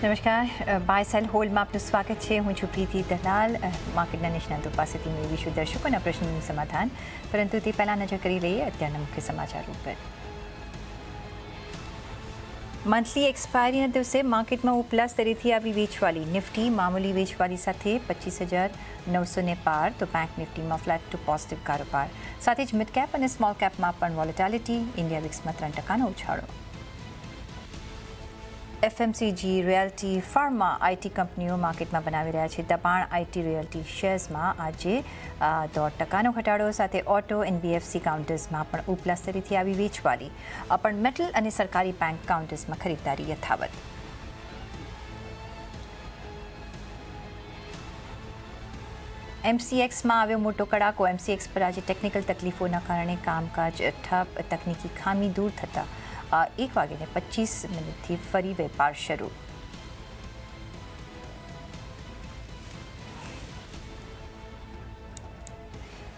નમસ્કાર by cell હોલ્ડમાં આપનું સ્વાગત છે હું છું પ્રીતિ દલાલ માર્કેટના નિષ્ણાંતો પાસેથી મેળવીશું દર્શકોના પ્રશ્નોનું સમાધાન પરંતુ તે પહેલાં નજર કરી લઈએ અત્યારના મુખ્ય સમાચાર ઉપર મંથલી એક્સપાયરીના દિવસે માર્કેટમાં ઉપલા સ્તરેથી આવી વેચવાલી નિફ્ટી મામૂલી વેચવાલી સાથે પચીસ હજાર નવસો ને પાર તો બેંક નિફ્ટીમાં ફ્લેટ ટુ પોઝિટિવ કારોબાર સાથે જ મિડ કેપ અને સ્મોલ કેપમાં પણ વોલેટાલિટી ઇન્ડિયા વિક્સમાં ત્રણ ટકાનો ઉછાળો એફએમસીજી રિયાલ્ટી ફાર્મા આઈટી કંપનીઓ માર્કેટમાં બનાવી રહ્યા છે. દબાણ આઈટી રિયલ્ટી શેર્સમાં આજે દોઢ ટકાનો ઘટાડો સાથે ઓટો એનબીએફસી કાઉન્ટર્સમાં પણ ઉપલા સ્તરેથી આવી વેચવાલી પણ મેટલ અને સરકારી બેંક કાઉન્ટર્સમાં ખરીદદારી યથાવત. એમસીએક્સમાં આવ્યો મોટો કડાકો. એમસીએક્સ પર આજે ટેકનિકલ તકલીફોના કારણે કામકાજ ઠપ. તકનીકી ખામી દૂર થતાં એક વાગીને પચીસ મિનિટથી ફરી વેપાર શરૂ.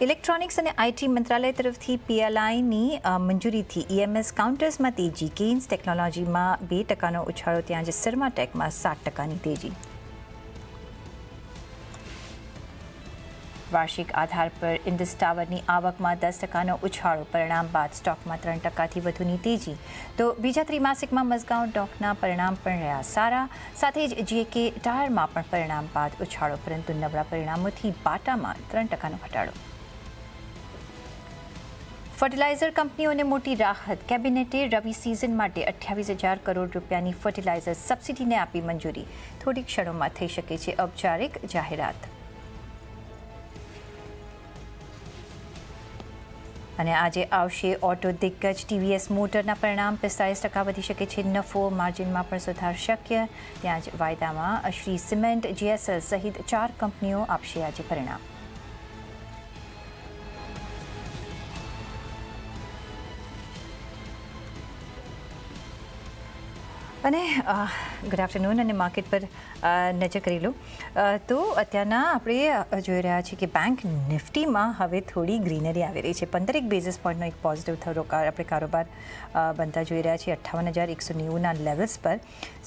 ઇલેક્ટ્રોનિક્સ અને આઈટી મંત્રાલય તરફથી પીએલઆઈની મંજૂરીથી ઈએમએસ કાઉન્ટર્સમાં તેજી કેન્સ ટેકનોલોજીમાં બે ટકાનો ઉછાળો, ત્યાં જ સર્મા ટેકમાં સાત ટકાની તેજી. વાર્ષિક આધાર પર ઇન્ડસ ટાવરની આવકમાં દસ ટકાનો ઉછાળો. પરિણામ બાદ સ્ટોકમાં ત્રણ ટકાથી વધુની તેજી. તો બીજા ત્રિમાસિકમાં મઝગાંવ ડોકના પરિણામ પણ રહ્યા સારા. સાથે જ જીએકે ટાયરમાં પણ પરિણામ બાદ ઉછાળો, પરંતુ નબળા પરિણામોથી બાટામાં ત્રણ ટકાનો ઘટાડો. ફર્ટિલાઇઝર કંપનીઓને મોટી રાહત. કેબિનેટે રવિ સિઝન માટે અઠ્યાવીસ હજાર કરોડ રૂપિયાની ફર્ટિલાઇઝર સબસિડીને આપી મંજૂરી. થોડી ક્ષણોમાં થઈ શકે છે ઔપચારિક જાહેરાત. અને આજે આવશે ઓટો દિગ્ગજ ટીવીએસ મોટરના પરિણામ. પિસ્તાળીસ ટકા વધી શકે છે નફો, માર્જિનમાં પણ સુધાર શક્ય. ત્યાં જ વાયદામાં શ્રી સિમેન્ટ, જીએસએલ સહિત ચાર કંપનીઓ આપશે આજે પરિણામ. અને ગુડ આફ્ટરનૂન અને માર્કેટ પર નજર કરી લો તો અત્યારના આપણે જોઈ રહ્યા છીએ કે બેંક નિફ્ટીમાં હવે થોડી ગ્રીનરી આવી રહી છે. પંદરેક બેઝિસ પોઈન્ટનો એક પોઝિટિવ થરો આપણે કારોબાર બનતા જોઈ રહ્યા છીએ. અઠ્ઠાવન હજાર એકસો નેવુંના લેવલ્સ પર.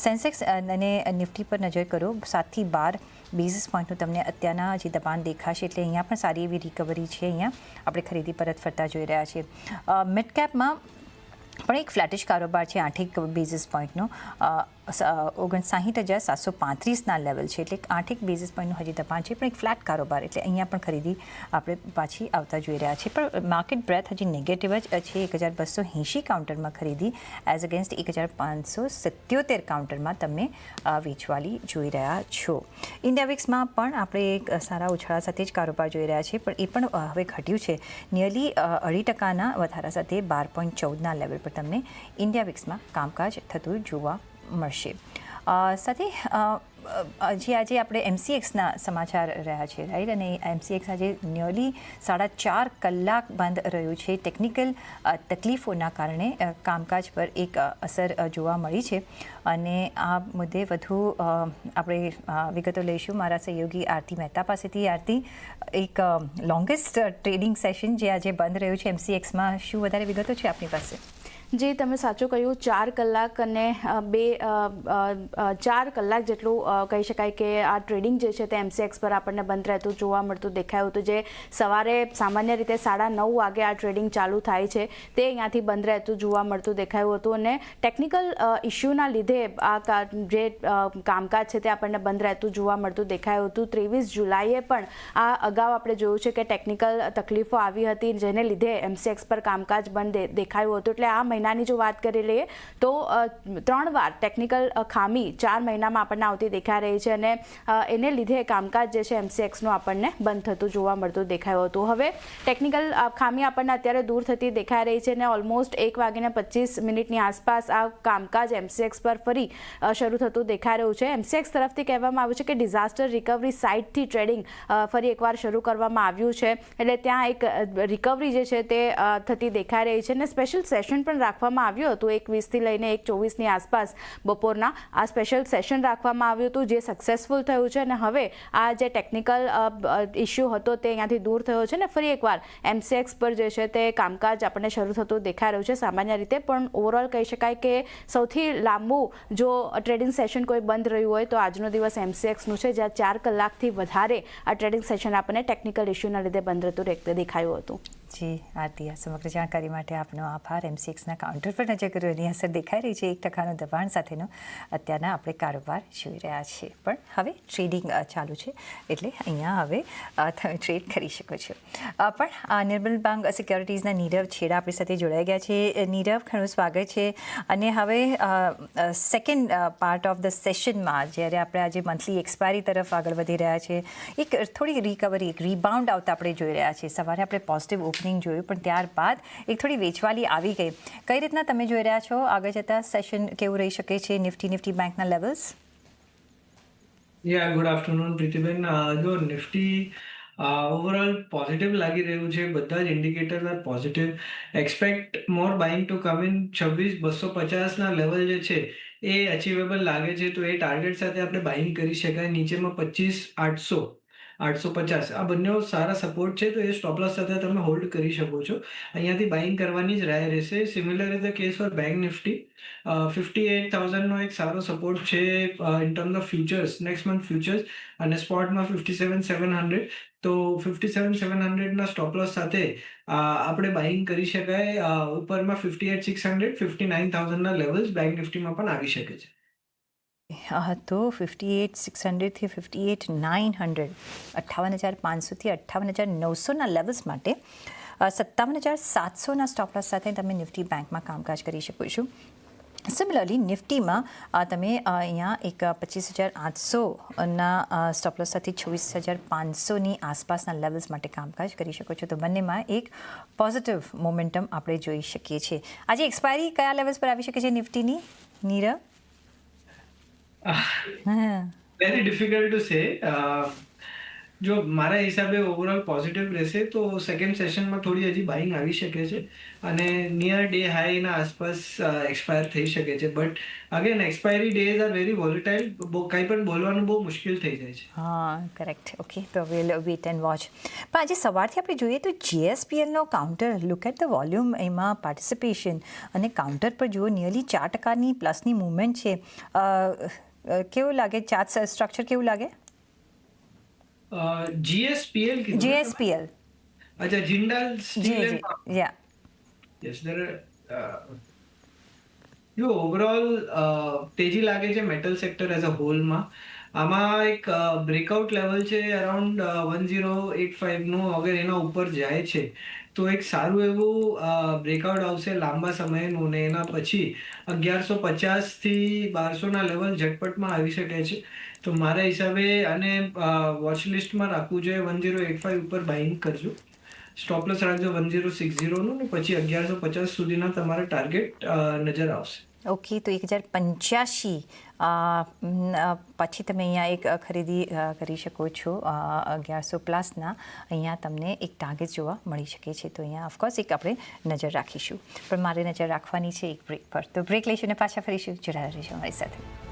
સેન્સેક્સ અને નિફ્ટી પર નજર કરો. સાતથી બાર બેઝિસ પોઈન્ટનું તમને અત્યારના જે દબાણ દેખાશે એટલે અહીંયા પણ સારી એવી રિકવરી છે. અહીંયા આપણે ખરીદી પરત ફરતા જોઈ રહ્યા છીએ. મિડ કેપમાં પણ એક ફ્લેટિશ કારોબાર છે આઠેક બેઝિસ પોઈન્ટનો ઓગણસાઠ હજાર સાતસો પાંત્રીસના લેવલ છે. એટલે આઠેક બેઝિસ પોઈન્ટનું હજી દબાણ છે. પણ એક ફ્લેટ કારોબાર એટલે અહીંયા પણ ખરીદી આપણે પાછી આવતા જોઈ રહ્યા છીએ. પણ માર્કેટ બ્રેથ હજી નેગેટિવ જ છે. એક હજાર બસો એંશી કાઉન્ટરમાં ખરીદી એઝ અગેન્સ્ટ એક હજાર પાંચસો સિત્યોતેર કાઉન્ટરમાં તમે વેચવાલી જોઈ રહ્યા છો. ઇન્ડિયા વિક્સમાં પણ આપણે એક સારા ઉછાળા સાથે જ કારોબાર જોઈ રહ્યા છીએ. પણ એ પણ હવે ઘટ્યું છે. નિયરલી અઢી ટકાના વધારા સાથે બાર પોઈન્ટ ચૌદના લેવલ પર તમને ઇન્ડિયા વિક્સમાં કામકાજ થતું જોવા મળશે. સાથે જે આજે આપણે એમસીએક્સના સમાચાર રહ્યા છે રાઈટ અને એમસીએક્સ આજે નિયરલી સાડા ચાર કલાક બંધ રહ્યું છે. ટેકનિકલ તકલીફોના કારણે કામકાજ પર એક અસર જોવા મળી છે. અને આ મુદ્દે વધુ આપણે વિગતો લઈશું. મારા સહયોગી આરતી મહેતા પાસેથી. આરતી, એક લોંગેસ્ટ ટ્રેડિંગ સેશન જે આજે બંધ રહ્યું છે એમસીએક્સમાં શું વધારે વિગતો છે આપની પાસે? જે તમે સાચું કહ્યું, ચાર કલાક અને બે ચાર કલાક જેટલું કહી શકાય કે આ ટ્રેડિંગ જે છે તે એમસીએક્સ પર આપણને બંધ રહેતું, જોવા મળતું, દેખાયું હતું. જે સવારે સામાન્ય રીતે સાડા નવ વાગે આ ટ્રેડિંગ ચાલુ થાય છે, તે અહીંયાથી બંધ રહેતું, જોવા મળતું, દેખાયું હતું. અને ટેકનિકલ ઇસ્યુના લીધે આ જે કામકાજ છે તે આપણને બંધ રહેતું, જોવા મળતું, દેખાયું હતું. ત્રેવીસ જુલાઈએ પણ આ અગાઉ આપણે જોયું છે કે ટેકનિકલ તકલીફો આવી હતી, જેને લીધે એમસીએક્સ પર કામકાજ બંધ દેખાયું હતું. એટલે આ મહિનાની જો વાત કરી લઈએ, તો ત્રણ વાર ટેકનિકલ ખામી ચાર મહિનામાં આપણને આવતી દેખાઈ રહી છે અને એને લીધે કામકાજ જે છે એમસીએક્સનું આપણને બંધ થતું જોવા મળતું દેખાયું હતું. હવે ટેકનિકલ ખામી આપણને અત્યારે દૂર થતી દેખાઈ રહી છે અને ઓલમોસ્ટ એક વાગીને પચીસ મિનિટની આસપાસ આ કામકાજ એમસીએક્સ પર ફરી શરૂ થતું દેખાઈ રહ્યું છે. એમસીએક્સ તરફથી કહેવામાં આવ્યું છે કે ડિઝાસ્ટર રિકવરી સાઇટથી ટ્રેડિંગ ફરી એકવાર શરૂ કરવામાં આવ્યું છે. એટલે ત્યાં એક રિકવરી જે છે તે થતી દેખાઈ રહી છે અને સ્પેશિયલ સેશન પણ રાખવામાં આવ્યું હતું. એક વીસથી લઈને એક ચોવીસની આસપાસ બપોરના આ સ્પેશિયલ સેશન રાખવામાં આવ્યું હતું, જે સક્સેસફુલ થયું છે અને હવે આ જે ટેકનિકલ ઇસ્યુ હતો તે અહીંયાથી દૂર થયો છે ને ફરી એકવાર એમસીએક્સ પર જે છે તે કામકાજ આપણને શરૂ થતું દેખાઈ રહ્યું છે. સામાન્ય રીતે પણ ઓવરઓલ કહી શકાય કે સૌથી લાંબુ જો ટ્રેડિંગ સેશન કોઈ બંધ રહ્યું હોય તો આજનો દિવસ એમસીએક્સનું છે, જ્યાં ચાર કલાકથી વધારે આ ટ્રેડિંગ સેશન આપણને ટેકનિકલ ઇસ્યુના લીધે બંધ રહેતું દેખ- દેખાયું હતું. જી, આરતી આ સમગ્ર જાણકારી માટે આપનો આભાર. એમ સિક્સના કાઉન્ટર પર નજર કરો એની અસર દેખાઈ રહી છે. એક ટકાનું દબાણ સાથેનો અત્યારના આપણે કારોબાર જોઈ રહ્યા છીએ. પણ હવે ટ્રેડિંગ ચાલુ છે. એટલે અહીંયા હવે તમે ટ્રેડ કરી શકો છો. પણ આ નિર્મલ બેંક સિક્યોરિટીઝના નીરવ છેડા આપણી સાથે જોડાઈ ગયા છે. નીરવ, ઘણું સ્વાગત છે. અને હવે સેકન્ડ પાર્ટ ઓફ ધ સેશનમાં જ્યારે આપણે આજે મંથલી એક્સપાયરી તરફ આગળ વધી રહ્યા છે, એક થોડી રિકવરી એક રીબાઉન્ડ આવતા આપણે જોઈ રહ્યા છીએ. સવારે આપણે પોઝિટિવ ઓપનિંગ જોયું, પણ ત્યારબાદ એક થોડી વેચવાલી આવી ગઈ. કઈ રીતના તમે જોઈ રહ્યા છો? આગળ જતાં સેશન કેવું રહી શકે છે નિફ્ટી નિફ્ટી બેંકના levels yeah good afternoon Preetiben. જો નિફ્ટી ઓવરઓલ પોઝિટિવ લાગી રહ્યું છે. બધા જ indicators are positive expect more buying to come in છવ્વીસ, બસો પચાસના લેવલ જે છે, એ અચીવેબલ લાગે છે. તો એ ટાર્ગેટ સાથે આપણે બાઇંગ કરી શકાય. નીચેમાં પચીસ, આઠસો આઠસો પચાસ. આ બંને સારા સપોર્ટ છે, તો એ સ્ટોપલોસ સાથે તમે હોલ્ડ કરી શકો છો. અહીંયાથી બાઇંગ કરવાની જ રાય રહેશે. Similar is the case for bank Nifty fifty eight થાઉઝન્ડનો એક સારો સપોર્ટ છે in terms of futures next month futures અને સ્પોટમાં ફિફ્ટી સેવન સેવન હંડ્રેડ તો ફિફ્ટી સેવન સેવન હંડ્રેડના સ્ટોપલોસ સાથે આપણે બાઇંગ કરી શકાય. ઉપરમાં fifty eight six hundred fifty nine થાઉઝન્ડના levels bank નિફ્ટીમાં પણ આવી શકે છે. હા તો ફિફ્ટી એટ સિક્સ હંડ્રેડથી ફિફ્ટી એટ નાઇન હંડ્રેડ અઠ્ઠાવન હજાર પાંચસોથી અઠ્ઠાવન હજાર નવસોના લેવલ્સ માટે સત્તાવન હજાર સાતસોના સ્ટોપલોસ સાથે તમે નિફ્ટી બેંકમાં કામકાજ કરી શકો છો સિમિલરલી નિફ્ટીમાં તમે અહીંયા એક પચીસ હજાર આઠસોના સ્ટોપલોસ સાથે છવ્વીસ હજાર પાંચસોની આસપાસના લેવલ્સ માટે કામકાજ કરી શકો છો તો બંનેમાં એક પોઝિટિવ મોમેન્ટમ આપણે જોઈ શકીએ છીએ આજે એક્સપાયરી કયા લેવલ્સ પર આવી શકે છે નિફ્ટીની Nirav very difficult to say જો મારા હિસાબે ઓવરઓલ પોઝિટિવ રહેશે તો સેકન્ડ સેશનમાં થોડી હજી બાઇંગ આવી શકે છે અને નિયર ડે હાઈના આસપાસ એક્સપાયર થઈ શકે છે. But again expiry days are very volatile કંઈ પણ બોલવાનું બહુ મુશ્કેલ થઈ જાય છે. હા કરેક્ટ ઓકે તો વિલ વેટ એન્ડ વોચ પણ આજે સવારથી આપણે જોઈએ તો જીએસપીએલનો counter look at the volume એમાં પાર્ટિસિપેશન અને કાઉન્ટર પર જુઓ નિયરલી ચાર ટકાની પ્લસની મુવમેન્ટ છે. અ, કેવું લાગે ચાર્જ સ્ટ્રક્ચર કેવું લાગે જીએસપીએલ જીએસપીએલ અચ્છા જિંડાલ સ્ટીલ યા. Uh, જો ઓવરઓલ તેજી લાગે છે મેટલ સેક્ટર એઝ અ હોલમાં આમાં એક બ્રેકઆઉટ લેવલ છે અરાઉન્ડ વન ઝીરો એટ ફાઈવનું અગર એના ઉપર જાય છે તો એક સારું એવું બ્રેકઆઉટ આવશે લાંબા સમયનું ને એના પછી અગિયારસો પચાસથી બારસોના લેવલ ઝટપટમાં આવી શકે છે. તો મારા હિસાબે આને વોચ લિસ્ટમાં રાખવું જોઈએ વન ઝીરો એટ ફાઇવ ઉપર બાઇંગ કરજો. સ્ટોપલેસ રાખજો વન ઝીરો સિક્સ ઝીરોનું ને પછી અગિયારસો પચાસ સુધીના તમારા ટાર્ગેટ નજર આવશે. ઓકે તો એક હજાર પંચ્યાસી પછી તમે અહીંયા એક ખરીદી કરી શકો છો અગિયારસો પ્લસના. અહીંયા તમને એક ટાર્ગેટ જોવા મળી શકે છે. તો અહીંયા ઓફકોર્સ એક આપણે નજર રાખીશું. પણ મારે નજર રાખવાની છે એક બ્રેક પર. તો બ્રેક લઈશું અને પાછા ફરીશું. જોડાયા રહીશું અમારી સાથે.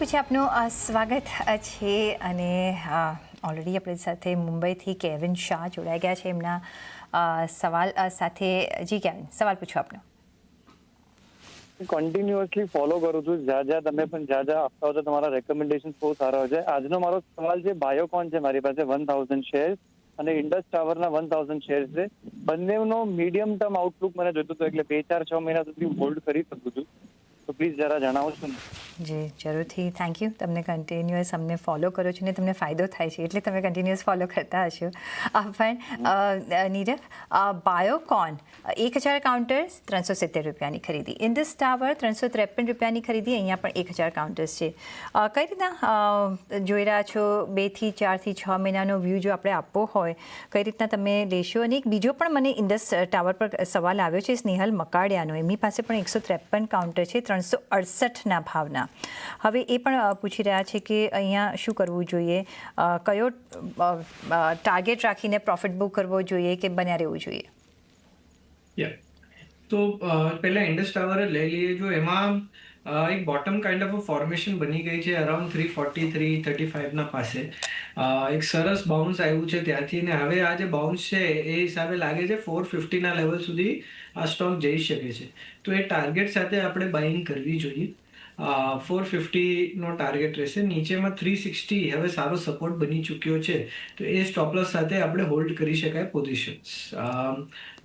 પછી આપનું સ્વાગત છે અને ઓલરેડી આપણી સાથે મુંબઈથી કેવિન શાહ જોડાઈ ગયા છે. એમના સવાલ સાથે, જી, કેવિન, સવાલ પૂછો આપનો. કન્ટિન્યુઅસલી ફોલો કરું છું. જ્યાં જ્યાં તમે પણ જ્યાં જ્યાં આપતા હો છો, તમારા રેકમેન્ડેશન બહુ સારા હોય છે. આજનો મારો સવાલ છે બાયોકોન છે મારી પાસે વન થાઉઝન્ડ શેર અને ઇન્ડસ ટાવરના વન થાઉઝન્ડ શેર છે. બંનેનો મીડિયમ ટર્મ આઉટલુક મને જોતું હતું, એટલે બે ચાર છ મહિના સુધી હોલ્ડ કરી શકું છું. તો પ્લીઝ જરા જણાવશો ને. જી, જરૂરથી. થેન્ક યુ તમને કન્ટિન્યુઅસ અમને ફોલો કરો છો ને, તમને ફાયદો થાય છે. એટલે તમે કન્ટિન્યુઅસ ફોલો કરતા હશો. પણ નીરવ બાયોકોન એક હજાર કાઉન્ટર્સ ત્રણસો સિત્તેર રૂપિયાની ખરીદી. ઇન્ડસ ટાવર ત્રણસો ત્રેપન રૂપિયાની ખરીદી, અહીંયા પણ એક હજાર કાઉન્ટર્સ છે. કઈ રીતના જોઈ રહ્યા છો? બેથી ચારથી છ મહિનાનો વ્યૂ જો આપણે આપવો હોય, કઈ રીતના તમે લેશો? અને એક બીજો પણ મને ઇન્ડસ ટાવર પર સવાલ આવ્યો છે, સ્નેહલ મકાડિયાનો. એમની પાસે પણ એકસો ત્રેપન કાઉન્ટર છે ત્રણસો અડસઠના ભાવના. હવે એ પણ પૂછી રહ્યા છે કે અહીંયા શું કરવું જોઈએ? કયો ટાર્ગેટ રાખીને પ્રોફિટ બુક કરવો જોઈએ કે બન્યા રહેવું જોઈએ? તો પહેલા ઇન્ડસ ટાવર લઈ લઈએ. જો એમાં એક બોટમ કાઇન્ડ ઓફ ફોર્મેશન બની ગઈ છે around three forty three, thirty ફાઇવના પાસે. એક સરસ બાઉન્સ આવ્યું છે ત્યાંથી. ને હવે આ જે બાઉન્સ છે, એ હિસાબે લાગે છે ફોર ફિફ્ટીના લેવલ સુધી આ સ્ટોક જઈ શકે છે. તો એ ટાર્ગેટ સાથે આપણે બાઇંગ કરવી જોઈએ. ફોર ફિફ્ટીનો ટાર્ગેટ રહેશે. નીચેમાં થ્રી સિક્સટી હવે સારો સપોર્ટ બની ચૂક્યો છે. તો એ સ્ટોપલસ સાથે આપણે હોલ્ડ કરી શકાય પોઝિશન્સ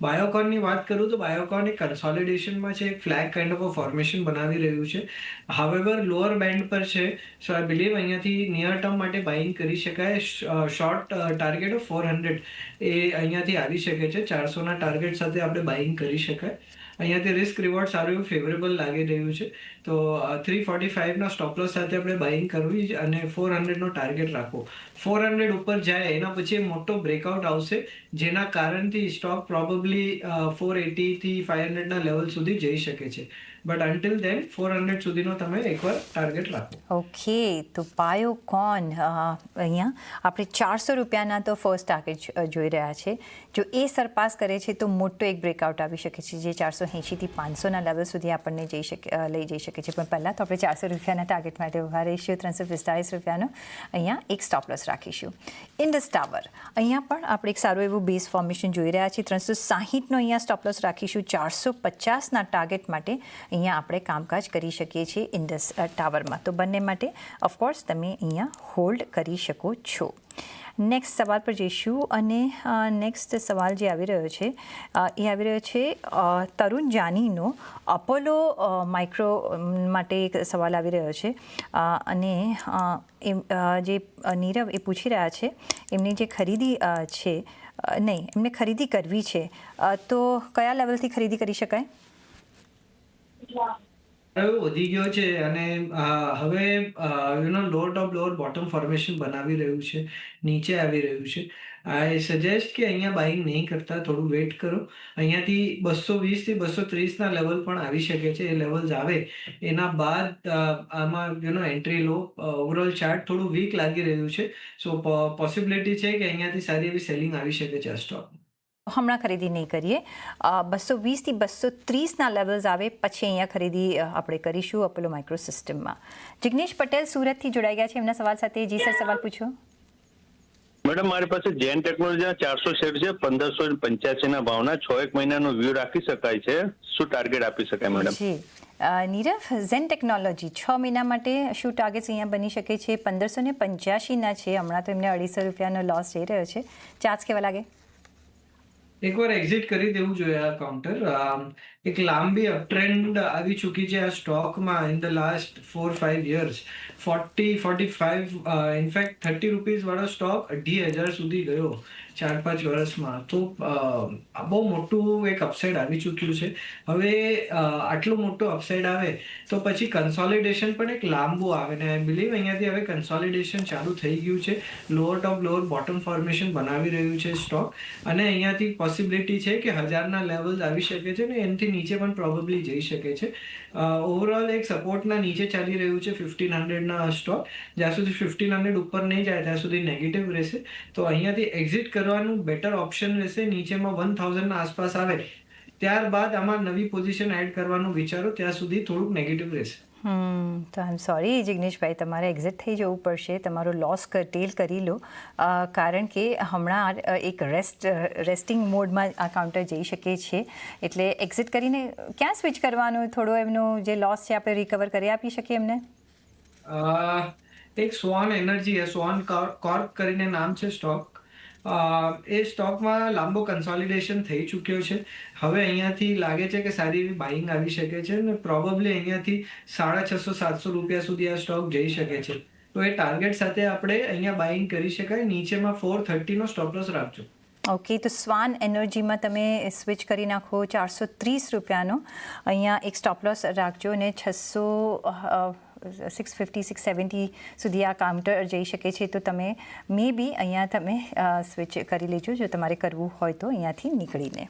બાયોકોનની વાત કરું તો બાયોકોન એક કન્સોલિડેશનમાં છે, એક flag kind of a formation બનાવી રહ્યું છે. હાવેવર લોઅર બેન્ડ પર છે સો આઈ બિલીવ અહીંયાથી નિયર ટર્મ માટે બાઇંગ કરી શકાય. Short target of four hundred એ અહીંયાથી આવી શકે છે. ચારસોના ટાર્ગેટ સાથે આપણે બાઇંગ કરી શકાય. અહીંયાથી રિસ્ક રિવોર્ડ સારું એવું ફેવરેબલ લાગી રહ્યું છે. તો થ્રી ફોર્ટી ફાઇવના સ્ટોપલોસ સાથે આપણે બાઇંગ કરવી અને ફોર હંડ્રેડનો ટાર્ગેટ રાખવો. ફોર હંડ્રેડ ઉપર જાય એના પછી મોટો બ્રેકઆઉટ આવશે, જેના કારણથી સ્ટોક પ્રોબેબલી ફોર એટીથી ફાઇવ હંડ્રેડના લેવલ સુધી જઈ શકે છે. But until then four hundred સુધીનો તમે એકવાર ટાર્ગેટ રાખો. ઓકે તો પાયો કોન અહીંયા? આપણે ચારસો રૂપિયાના તો ફર્સ્ટ ટાર્ગેટ જોઈ રહ્યા છે. જો એ સરપાસ કરે છે, તો મોટો એક બ્રેકઆઉટ આવી શકે છે, જે ચારસો એંશીથી પાંચસોના લેવલ સુધી આપણને જઈ શકે લઈ જઈ શકે છે. પણ પહેલાં તો આપણે ચારસો રૂપિયાના ટાર્ગેટ માટે ઊભા રહીશું, ત્રણસો પિસ્તાળીસ રૂપિયાનો. અહીંયા એક સ્ટોપ લોસ રાખીશું. ઇન્ડસ ટાવર અહીંયા પણ આપણે એક સારું એવું બેઝ ફોર્મેશન જોઈ રહ્યા છીએ. ત્રણસો સાહીઠનો અહીંયા સ્ટોપ લોસ રાખીશું. ચારસો પચાસના ટાર્ગેટ માટે અહીંયા આપણે કામકાજ કરી શકીએ છીએ ઇન્ડસ ટાવરમાં તો બંને માટે ઓફકોર્સ તમે અહીંયા હોલ્ડ કરી શકો છો. નેક્સ્ટ સવાલ પર જઈશું અને નેક્સ્ટ સવાલ જે આવી રહ્યો છે એ આવી રહ્યો છે તરુણ જાનીનો અપોલો માઇક્રો માટે એક સવાલ આવી રહ્યો છે. અને એમ જે નીરવ એ પૂછી રહ્યા છે, એમની જે ખરીદી છે નહીં, એમને ખરીદી કરવી છે તો કયા લેવલથી ખરીદી કરી શકાય? વધી ગયો છે અને હવે you know lower top lower bottom formation બનાવી રહ્યું છે, નીચે આવી રહ્યું છે. આઈ સજેસ્ટ કે અહીંયા બાઇંગ નહીં કરતા, થોડું વેઇટ કરો. અહીંયાથી બસો વીસથી બસો ત્રીસના લેવલ પણ આવી શકે છે, એ લેવલ્સ આવે. એના બાદ આમાં you know entry low overall chart થોડું વીક લાગી રહ્યું છે. સો પોસિબિલિટી છે કે અહીંયાથી સારી એવી સેલિંગ આવી શકે છે આ સ્ટોક હમણાં ખરીદી નહીં કરીએ. બસો વીસથી બસો ત્રીસના લેવલ્સ આવે પછી અહીંયા ખરીદી આપણે કરીશું અપોલો માઇક્રો સિસ્ટમમાં જિગ્નેશ પટેલ સુરતથી જોડાઈ ગયા છે. એમના સવાલ સાથે જી સર સવાલ પૂછો. મેડમ મારી પાસે જેન ટેકનોલોજીના ચારસો શેર છે. પંદરસો પંચ્યાસી ના ભાવના. છ એક મહિનાનો વ્યૂ રાખી શકાય છે. શું ટાર્ગેટ આપી શકાય મેડમ? જી. નીરવ ઝેન ટેકનોલોજી છ મહિના માટે શું ટાર્ગેટ્સ અહીંયા બની શકે છે? પંદરસો ને પંચ્યાસીના છે. હમણાં તો એમને અઢીસો રૂપિયાનો લોસ જઈ રહ્યો છે. ચાર્જ કેવા લાગે? એકવાર એક્ઝિટ કરી દેવું જોઈએ આ કાઉન્ટર એક લાંબી અપટ્રેન્ડ આવી ચૂકી છે આ સ્ટોકમાં in the last four five years forty forty five in fact thirty rupees વાળો સ્ટોક અઢી હજાર સુધી ગયો ચાર, પાંચ વર્ષમાં. તો બહુ મોટું એક અપસાઇડ આવી ચૂક્યું છે. હવે આટલું મોટું અપસાઇડ આવે તો પછી કન્સોલિડેશન પણ એક લાંબુ આવે ને આઈ બિલીવ અહીંયાથી હવે કન્સોલિડેશન ચાલુ થઈ ગયું છે. Lower top lower bottom formation બનાવી રહ્યું છે સ્ટોક અને અહીંયાથી પોસિબિલિટી છે કે હજારના લેવલ્સ આવી શકે છે ને એનાથી નીચે પણ પ્રોબેબલી જઈ શકે છે. ઓવરઓલ એક સપોર્ટના નીચે ચાલી રહ્યું છે ફિફ્ટીન હંડ્રેડના સ્ટોક જ્યાં સુધી ફિફ્ટીન હંડ્રેડ ઉપર નહીં જાય, ત્યાં સુધી નેગેટિવ રહેશે. તો અહીંયાથી એક્ઝિટ કરવાનું બેટર ઓપ્શન રહેશે. નીચેમાં વન થાઉઝન્ડના આસપાસ આવે, ત્યારબાદ આમાં નવી પોઝિશન એડ કરવાનું વિચારો, ત્યાં સુધી થોડુંક નેગેટિવ રહેશે. તો આઈ એમ સોરી જિગ્નેશભાઈ તમારે એક્ઝિટ થઈ જવું પડશે. તમારો લોસ ટેલ કરી લો. કારણ કે હમણાં એક રેસ્ટ રેસ્ટિંગ મોડમાં આ કાઉન્ટર જઈ શકે છે. એટલે એક્ઝિટ કરીને ક્યાં સ્વિચ કરવાનું? થોડો એમનો જે લોસ છે, આપણે રિકવર કરી આપી શકીએ એમને? એક સ્વાન એનર્જી સ્વાન કોર્પ કરીને નામ છે સ્ટોક એ સ્ટોકમાં લાંબો કન્સોલિડેશન થઈ ચૂક્યો છે. હવે અહીંયાથી લાગે છે કે સારી એવી બાઇંગ આવી શકે છે અને પ્રોબેબલી અહીંયાથી સાડા છસો, સાતસો રૂપિયા સુધી આ સ્ટોક જઈ શકે છે. તો એ ટાર્ગેટ સાથે આપણે અહીંયા બાઇંગ કરી શકાય. નીચેમાં ફોર થર્ટીનો સ્ટોપલોસ રાખજો. ઓકે તો સ્વાન એનર્જીમાં તમે સ્વિચ કરી નાખો ચારસો ત્રીસ રૂપિયાનો. અહીંયા એક સ્ટોપલોસ રાખજો અને છસો સિક્સ ફિફ્ટી સિક્સ સેવન્ટી સુધી આ કાઉન્ટર જઈ શકે છે. તો તમે મે બી અહીંયા તમે સ્વિચ કરી લેજો જો તમારે કરવું હોય તો અહીંયાથી નીકળીને.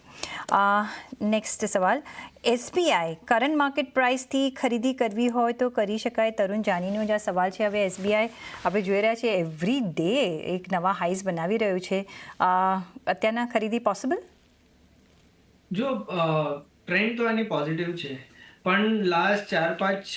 નેક્સ્ટ સવાલ. એસબીઆઈ કરંટ માર્કેટ પ્રાઇસથી ખરીદી કરવી હોય તો કરી શકાય. તરુણ જાનીનો જ આ સવાલ છે. હવે એસબીઆઈ આપણે જોઈ રહ્યા છીએ એવરી ડે એક નવા હાઈઝ બનાવી રહ્યું છે. અત્યારના ખરીદી પોસિબલ જો ટ્રેન્ડ તો આની પોઝિટિવ છે. પણ લાસ્ટ ચાર પાંચ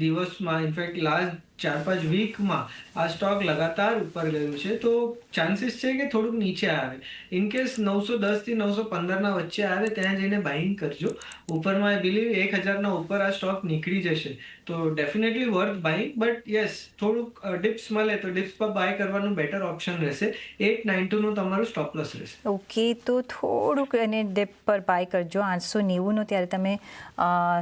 દિવસમાં ઇનફેક્ટ લાસ્ટ ચાર પાંચ વીકમાં આ સ્ટોક લગાતાર ઉપર ગયું છે. તો ચાન્સીસ છે કે થોડુંક નીચે આવે. ઇન કેસ નવસો દસથી નવસો પંદરના વચ્ચે આવે, ત્યાં જઈને બાઇંગ કરજો. ઉપરમાં આઈ બિલીવ એક હજારના ઉપર આ સ્ટોક નીકળી જશે. તો definitely worth buying but yes થોડુંક ડિપ્સ મળે તો ડિપ્સ પર બાય કરવાનું બેટર ઓપ્શન રહેશે. એટનું તમારું સ્ટોપ લોસ રહેશે. ઓકે તો થોડુંક એને ડિપ પર બાય કરજો. આઠસો નેવુંનો ત્યારે તમે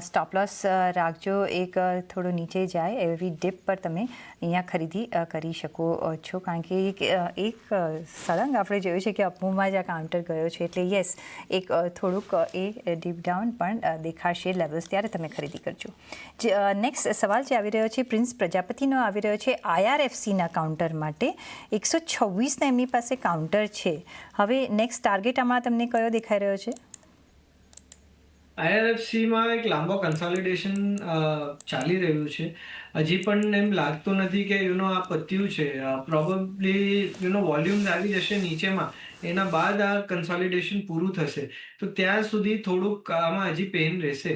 સ્ટોપ લોસ રાખજો. એક થોડું નીચે જાય એવી ડિપ પર તમે અહીંયા ખરીદી કરી શકો છો. કારણ કે એક સળંગ આપણે જોયું છે કે અપમુમાં જ આ કાઉન્ટર ગયો છે. એટલે યસ એક થોડુંક એ ડીપ ડાઉન પણ દેખાશે લેવલ્સ ત્યારે તમે ખરીદી કરજો. નેક્સ્ટ સવાલ જે આવી રહ્યો છે પ્રિન્સ પ્રજાપતિનો આવી રહ્યો છે આઈઆરએફસીના કાઉન્ટર માટે એકસો છવ્વીસના એમની પાસે કાઉન્ટર છે. હવે નેક્સ્ટ ટાર્ગેટ આમાં તમને કયો દેખાઈ રહ્યો છે? આઈઆરએફસીમાં એક લાંબો કન્સોલિડેશન ચાલી રહ્યું છે. હજી પણ એમ લાગતું નથી કે યુનો આ પત્યું છે. પ્રોબેબલી યુનો વોલ્યુમ્સ આવી જશે નીચેમાં. એના બાદ આ કન્સોલિડેશન પૂરું થશે. તો ત્યાં સુધી થોડુંક આમાં હજી પેન રહેશે.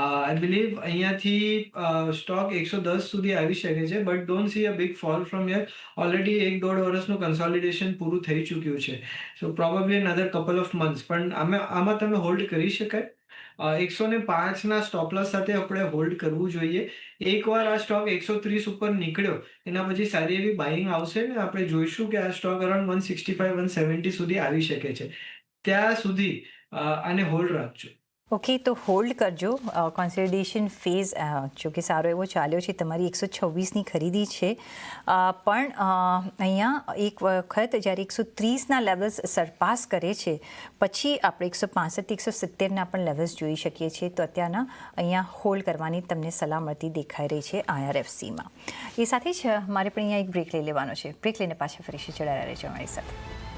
આઈ બિલીવ અહીંયાથી સ્ટોક એકસો દસ સુધી આવી શકે છે but don't see a big fall from here already એક દોઢ વર્ષનું કન્સોલિડેશન પૂરું થઈ ચૂક્યું છે. So probably another couple of months પણ આમાં આમાં તમે હોલ્ડ કરી શકાય? એકસો ને પાંચના સ્ટોપલસ સાથે આપણે હોલ્ડ કરવું જોઈએ. એકવાર આ સ્ટોક એકસો ત્રીસ ઉપર નીકળ્યો, એના પછી સારી એવી બાઇંગ આવશે ને આપણે જોઈશું કે આ stock around one sixty five, one seventy સુધી આવી શકે છે. ત્યાં સુધી આને હોલ્ડ રાખજો. ઓકે તો હોલ્ડ કરજો. કન્સિડરેશન ફેઝ જો કે સારો એવો ચાલ્યો છે. તમારી એકસો છવ્વીસની ખરીદી છે. પણ અહીંયા એક વખત જ્યારે એકસો ત્રીસના લેવલ્સ સરપાસ કરે છે, પછી આપણે એકસો પાસઠથી એકસો સિત્તેરના પણ લેવલ્સ જોઈ શકીએ છીએ. તો અત્યારના અહીંયા હોલ્ડ કરવાની તમને સલાહ મળતી દેખાઈ રહી છે આઈઆરએફસીમાં. એ સાથે જ મારે પણ અહીંયા એક બ્રેક લઈ લેવાનો છે. બ્રેક લઈને પાછા ફરીથી ચડાવ્યા રહેજો અમારી સાથે.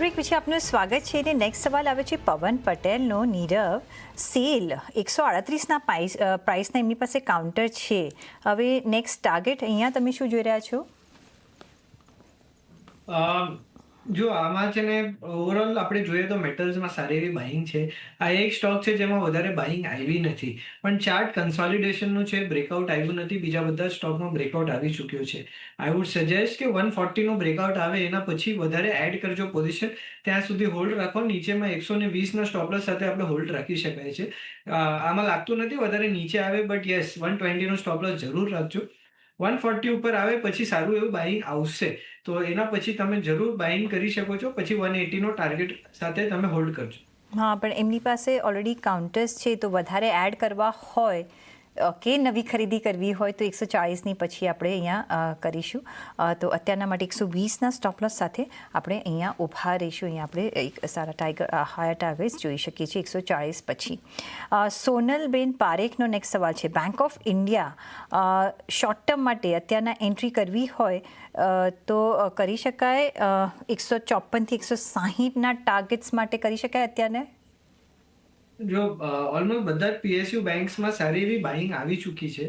બ્રેક પછી આપનું સ્વાગત છે. અને નેક્સ્ટ સવાલ આવે છે પવન પટેલનો નીરવ. સેલ એકસો આડત્રીસના પ્રાઇસ પ્રાઇસના એમની પાસે કાઉન્ટર છે. હવે નેક્સ્ટ ટાર્ગેટ અહીંયા તમે શું જોઈ રહ્યા છો? જો આમાં છે ને ઓવરઓલ આપણે જોઈએ તો મેટલ્સમાં સારી એવી બાઇંગ છે. આ એક સ્ટોક છે જેમાં વધારે બાઇંગ આવી નથી. પણ ચાર્ટ કન્સોલિડેશનનું છે બ્રેકઆઉટ આવ્યું નથી, બીજા બધા સ્ટોકમાં બ્રેકઆઉટ આવી ચૂક્યો છે. આઈ વુડ સજેસ્ટ કે વન ફોર્ટીનું બ્રેકઆઉટ આવે, એના પછી વધારે એડ કરજો પોઝિશન ત્યાં સુધી હોલ્ડ રાખો, નીચેમાં એકસો ને વીસના સ્ટોપલસ સાથે આપણે હોલ્ડ રાખી શકાય છે. આમાં લાગતું નથી, વધારે નીચે આવે બટ યસ વન ટ્વેન્ટીનો સ્ટોપલસ જરૂર રાખજો. વન ફોર્ટી ઉપર આવે, પછી સારું એવું બાઇંગ આવશે. તો એના પછી તમે જરૂર બાઇંગ કરી શકો છો, પછી વન એટીનો ટાર્ગેટ સાથે તમે હોલ્ડ કરજો. હા, પણ એમની પાસે ઓલરેડી કાઉન્ટર્સ છે, તો વધારે એડ કરવા હોય કે નવી ખરીદી કરવી હોય તો એકસો ચાળીસની પછી આપણે અહીંયા કરીશું. તો અત્યારના માટે એકસો વીસના સ્ટોપલોસ સાથે આપણે અહીંયા ઊભા રહીશું. અહીંયા આપણે એક સારા ટાઈગર હાયર ટાર્ગેટ્સ જોઈ શકીએ છીએ એકસો ચાળીસ પછી. સોનલબેન પારેખનો નેક્સ્ટ સવાલ છે. Bank of India short term માટે અત્યારના એન્ટ્રી કરવી હોય તો કરી શકાય એકસો ચોપનથી એકસો સાહીઠના ટાર્ગેટ્સ માટે કરી શકાય અત્યારને? જો ઓલમોસ્ટ બધા જ પીએસયુ બેંક્સમાં સારી એવી બાઇંગ આવી ચૂકી છે,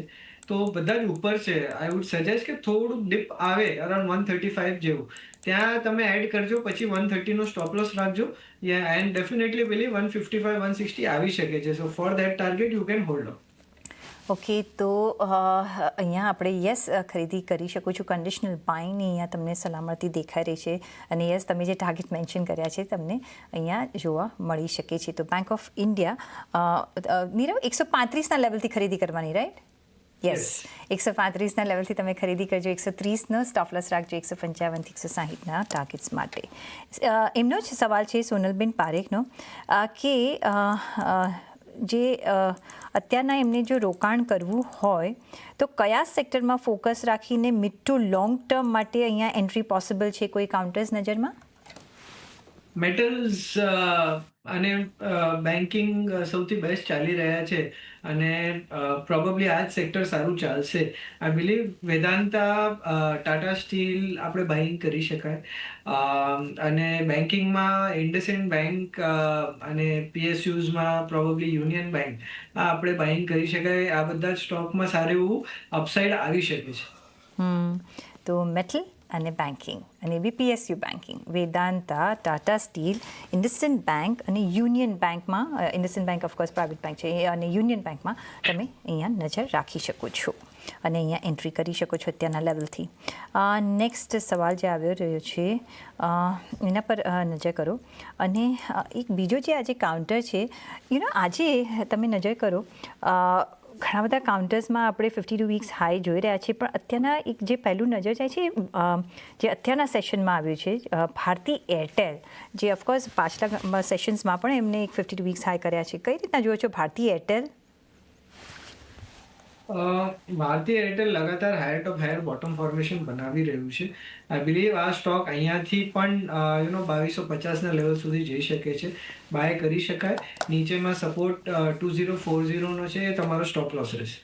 તો બધા જ ઉપર છે. આઈ વુડ સજેસ્ટ કે થોડું ડિપ આવે અરાઉન્ડ વન થર્ટી ફાઇવ જેવું. ત્યાં તમે એડ કરજો, પછી વન થર્ટીનો સ્ટોપલોસ રાખજો. એન્ડ ડેફિનેટલી પેલી one fifty five one sixty આવી શકે છે. So for that target you can hold on okay તો અહીંયા આપણે યસ ખરીદી કરી શકો છો. કન્ડિશનલ બાઇંગની અહીંયા તમને સલામતી દેખાઈ રહી છે. અને યસ તમે જે ટાર્ગેટ મેન્શન કર્યા છે તમને અહીંયા જોવા મળી શકે છે. તો બેંક ઓફ ઇન્ડિયા નીરવ એકસો પાંત્રીસના લેવલથી ખરીદી કરવાની રાઈટ યસ એકસો પાંત્રીસના લેવલથી તમે ખરીદી કરજો. એકસો ત્રીસનો સ્ટોપલસ રાખજો. એકસો પંચાવનથી એકસો સાહીઠના ટાર્ગેટ્સ માટે. એમનો જ સવાલ છે સોનલબેન પારેખનો કે જે અત્યારના એમને જો રોકાણ કરવું હોય, તો કયા સેક્ટરમાં ફોકસ રાખીને મિડ ટુ લોંગ ટર્મ માટે અહીંયા એન્ટ્રી પોસિબલ છે? કોઈ કાઉન્ટર્સ નજરમાં? મેટલ્સ અને બેન્કિંગ સૌથી બેસ્ટ ચાલી રહ્યા છે. અને પ્રોબેબલી આ જ સેક્ટર સારું ચાલશે. I believe Vedanta Tata steel આપણે બાઇંગ કરી શકાય. અ, અને બેન્કિંગમાં ઇન્ડસઇન્ડ બેંક અને પીએસયુઝમાં પ્રોબેબલી યુનિયન બેંક આ આપણે બાઇંગ કરી શકાય. આ બધા સ્ટોકમાં સારું એવું અપસાઇડ આવી શકે છે. તો મેટલ અને બેન્કિંગ અને BPSU banking Vedanta Tata steel IndusInd bank અને યુનિયન બેંકમાં IndusInd bank of course private bank છે. અને યુનિયન બેંકમાં તમે અહીંયા નજર રાખી શકો છો અને અહીંયા એન્ટ્રી કરી શકો છો અત્યારના લેવલથી નેક્સ્ટ સવાલ જે આવ્યો રહ્યો છે એના પર નજર કરો. અને એક બીજો જે આજે કાઉન્ટર છે યુ નો આજે તમે નજર કરો ઘણા બધા કાઉન્ટર્સમાં આપણે ફિફ્ટી ટુ વીક્સ હાઈ જોઈ રહ્યા છીએ, પણ અત્યારના એક જે પહેલું નજર જાય છે જે અત્યારના સેશનમાં આવ્યું છે ભારતી એરટેલ જે ઓફકોર્સ પાછલા સેશન્સમાં પણ એમને એક ફિફ્ટી ટુ વીક્સ હાઈ કર્યા છે. કઈ રીતના જુઓ છો ભારતી એરટેલ ભારતીય એરટેલ લગાતાર higher top higher bottom formation બનાવી રહ્યું છે. આઈ બિલીવ આ સ્ટોક અહીંયાથી પણ યુ નો બાવીસો પચાસના લેવલ સુધી જઈ શકે છે. બાય કરી શકાય. નીચેમાં સપોર્ટ ટુ ઝીરો ફોર ઝીરોનો છે, એ તમારો સ્ટોપ લોસ રહેશે.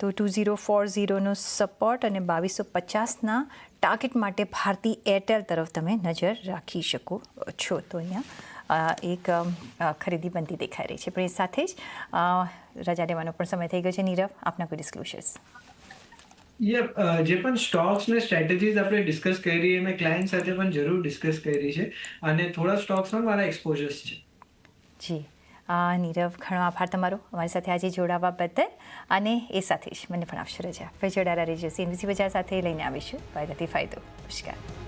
તો ટુ ઝીરો ફોર ઝીરોનો સપોર્ટ અને બાવીસો પચાસના ટાર્ગેટ માટે ભારતી એરટેલ તરફ તમે નજર રાખી શકો છો તો અહીંયા. એક ખરીદી બનતી દેખાઈ રહી છે. પણ એ સાથે જ રજા લેવાનો પણ સમય થઈ ગયો છે. નીરવ આપના કોઈ ડિસ્ક્લોઝર્સ જે પણ સ્ટોક્સ ને સ્ટ્રેટેજીસ આપણે ડિસ્કસ કરી એ મેં ક્લાયન્ટ સાથે પણ જરૂર ડિસ્કસ કરી છે. અને થોડા સ્ટોક્સમાં મારા એક્સપોઝર્સ છે. જી. નીરવ ઘણો આભાર તમારો. અમારી સાથે આજે જોડાવા બદલ. અને એ સાથે જ મને પણ આપશો રજા. ફરી જોડાયેલા રહેજો સીએનબીસી બજાર સાથે લઈને આવીશું. ફાયદાથી ફાયદો. નમસ્કાર.